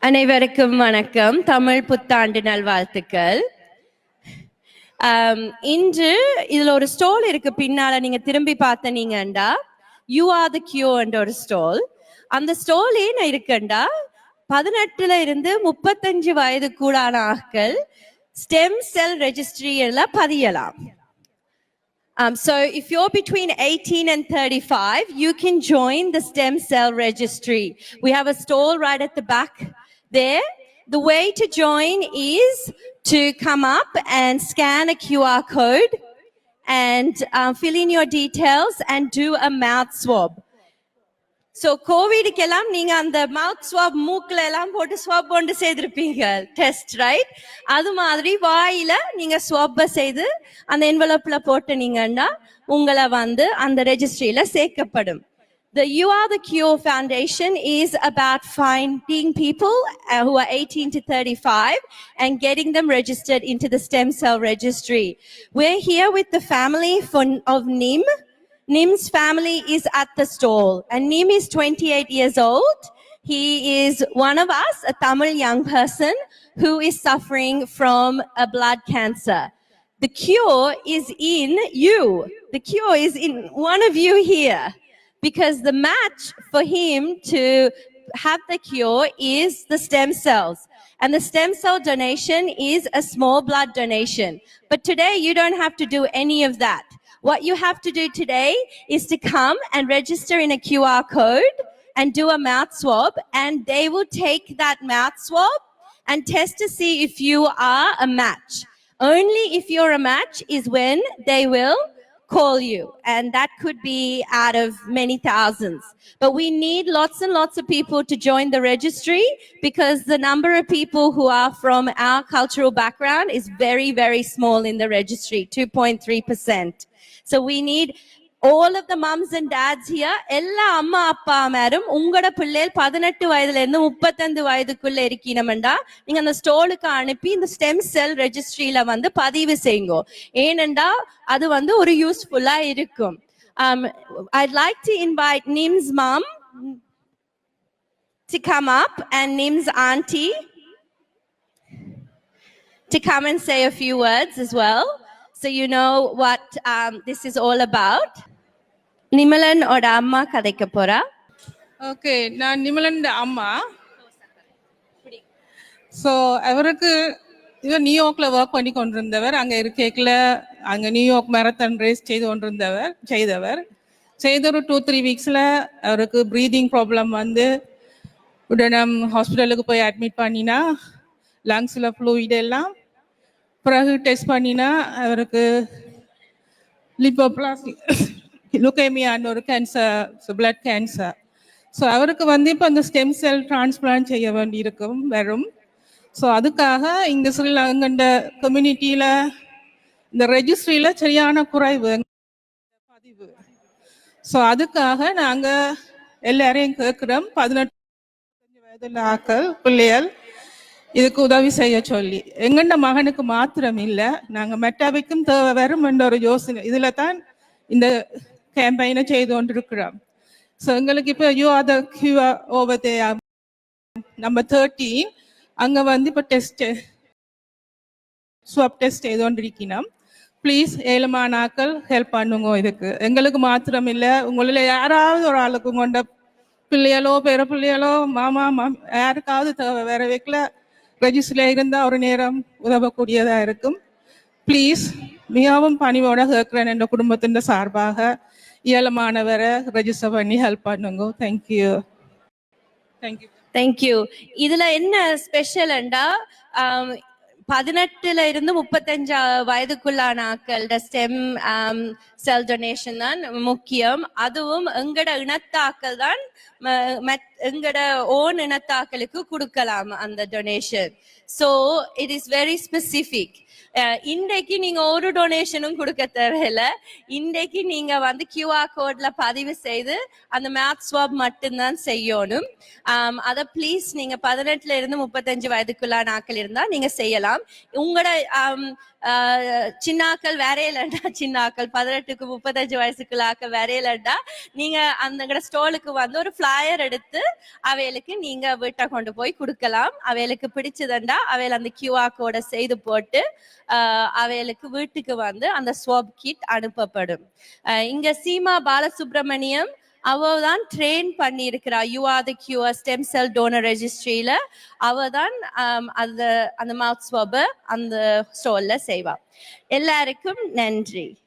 அனைவருக்கும் வணக்கம். தமிழ் புத்தாண்டு நல்வாழ்த்துக்கள். இன்று இதுல ஒரு ஸ்டால் இருக்கு. பின்னால நீங்க திரும்பி பார்த்தனீங்கண்டா யூ ஆர் த கியூ என்ற ஒரு ஸ்டால். அந்த ஸ்டால் ஏன் இருக்குண்டா பதினெட்டுல இருந்து முப்பத்தஞ்சு வயது கூடான ஆட்கள் ஸ்டெம் செல் ரெஜிஸ்ட்ரியில பதியலாம். Um, so if you're between 18 and 35, you can join the stem cell registry. We have a stall right at the back. There. The way to join is to come up and scan a QR code and um, fill in your details and do a mouth swab. So கோவிடுக்கெல்லாம் நீங்க அந்த மவுத் swap மூக்குல எல்லாம் போட்டு swap கொண்டு செய்திருப்பீங்க test right அது மாதிரி வாயில நீங்க ஸ்வாப்பை செய்து அந்த என்வலப்ல போட்டுனீங்கன்னா உங்களை வந்து அந்த ரெஜிஸ்ட்ரியில சேர்க்கப்படும் The You Are the Cure Foundation is about finding people uh, who are 18 to 35 and getting them registered into the stem cell registry. We're here with the family for, of Nim. Nim's family is at the stall, and Nim is 28 years old. He is one of us, a Tamil young person who is suffering from a blood cancer. The cure is in you. The cure is in one of you here because the match for him to have the cure is the stem cells. And the stem cell donation is a small blood donation. But today you don't have to do any of that. What you have to do today is to come and register in a QR code and do a mouth swab, and they will take that mouth swab and test to see if you are a match. Only if you're a match is when they will call you, and that could be out of many thousands. But we need lots and lots of people to join the registry because the number of people who are from our cultural background is very, very small in the registry 2.3%. So we need all of the mums and dads here எல்லா அம்மா அப்பா மேரும் உங்களோட பிள்ளைகள் பதினெட்டு வயதுல இருந்து முப்பத்தஞ்சு வயதுக்குள்ள இருக்கணும்டா. நீங்க அந்த ஸ்டோலுக்கு அனுப்பி இந்த ஸ்டெம் செல் ரெஜிஸ்ட்ரியில வந்து பதிவு செய்யுங்க. ஏனெண்டா அது வந்து ஒரு யூஸ்ஃபுல்லா இருக்கும். Um, like to invite Nim's mom to come up and Nim's aunty to come and say a few words as well so So you know what um, this is all about. அம்மா கதைக்க போறா? Okay நான் நிமலன் அம்மா. So அவருக்கு இவர் நியூயார்க்கில் work பண்ணி கொண்டிருந்தவர் அங்கே இருக்கேக்கில் அங்கே நியூயார்க் மேரத்தான் ரேஸ் செய்து கொண்டிருந்தவர் செய்தவர். செய்த ஒரு டூ த்ரீ வீக்ஸில் அவருக்கு ப்ரீதிங் ப்ராப்ளம் வந்து உடனே ஹாஸ்பிட்டலுக்கு போய் அட்மிட் பண்ணினா லங்ஸில் ஃப்ளூயிட் எல்லாம் பிறகு டெஸ்ட் பண்ணினா அவருக்கு லிப்போப்ளாஸ்டிக் லுகேமியான்னு ஒரு கேன்சர் பிளட் கேன்சர் ஸோ அவருக்கு வந்து இப்போ அந்த ஸ்டெம் செல் டிரான்ஸ்பிளான்ட் செய்ய வேண்டியிருக்கும் வரும். ஸோ அதுக்காக இங்கே ஸ்ரீலங்கண்ட கம்யூனிட்டியில் இந்த ரெஜிஸ்ட்ரியில் சரியான குறைவு பதிவு. ஸோ அதுக்காக நாங்கள் எல்லாரையும் கேட்குறோம் பதினெட்டு வயதில் ஆக்கள் பிள்ளைகள் இதுக்கு உதவி செய்ய சொல்லி. எங்கண்ட மகனுக்கு மாத்திரம் இல்லை நாங்கள் மெட்டாவிக்கும் தேவை வரும் என்ற ஒரு யோசனை. இதில் தான் இந்த கேம்பெயினை செய்து கொண்டிருக்கிறோம். ஸோ எங்களுக்கு இப்போ you are the cure over the number thirteen அங்கே வந்து இப்போ டெஸ்ட் ஸ்வாப் டெஸ்ட் செய்து கொண்டிருக்கணும் ப்ளீஸ் ஏழுமானாக்கள் ஹெல்ப் பண்ணுங்க இதுக்கு. எங்களுக்கு மாத்திரம் இல்லை உங்களில் யாராவது ஒரு ஆளுக்கு கொண்ட பிள்ளைகளோ பெற பிள்ளைகளோ மாமா மாம் யாருக்காவது தேவை வேற வைக்கல ரெஜிஸ்டரில் இருந்தால் ஒரு நேரம் உதவக்கூடியதாக இருக்கும். ப்ளீஸ் மிகவும் பணிவோட கேட்குறேன் என்ற குடும்பத்தின் சார்பாக. இயலமானவரை ரெஜிஸ்டர் பண்ணி ஹெல்ப் பண்ணுங்க. Thank you thank you thank you இதுல என்ன ஸ்பெஷல்ண்டா பதினெட்டுல இருந்து முப்பத்தஞ்சு வயதுக்குள்ளான ஆக்களோட ஸ்டெம் செல் டொனேஷன் தான் முக்கியம். அதுவும் எங்கட இனத்தாக்கள் தான் எங்கட ஓன் இனத்தாக்களுக்கு கொடுக்கலாம் அந்த donation so it is very specific இன்றைக்கு நீங்க ஒரு டொனேஷனும் கொடுக்க தேவையில்ல. இன்றைக்கு நீங்க வந்து கியூஆர் கோட்ல பதிவு செய்து அந்த மேத் ஸ்வாப் மட்டும்தான் செய்யணும். அதை ப்ளீஸ் நீங்க பதினெட்டுல இருந்து முப்பத்தஞ்சு வயதுக்குள்ளான ஆக்கள் இருந்தா நீங்க செய்யலாம். செய்யலாம் உங்களோட சின்னாக்கள் ஆஹ், சின்னாக்கள் வரையலண்டா சின்னாக்கள். பதினெட்டுக்கு முப்பத்தஞ்சு வயசுக்குள்ளாக்க வரையலண்டா நீங்க அந்த ஸ்டோலுக்கு வந்து ஒரு ஃபிளையர் எடுத்து அவைகளுக்கு நீங்க வீட்டை கொண்டு போய் கொடுக்கலாம். அவைகளுக்கு பிடிச்சதுண்டா அவையில அந்த கியூஆர் கோடை செய்து போட்டு அவைகளுக்கு வீட்டுக்கு வந்து அந்த ஸ்வாப் கிட் அனுப்பப்படும். இங்க சீமா பாலசுப்ரமணியம் அவ தான் train பண்ணியிருக்கிறா. You are the cure stem cell donor ரெஜிஸ்ட்ரியில அவ தான் அந்த அந்த மவுத் ஸ்வப அந்த ஸ்டோல்ல செய்வா. எல்லாருக்கும் நன்றி.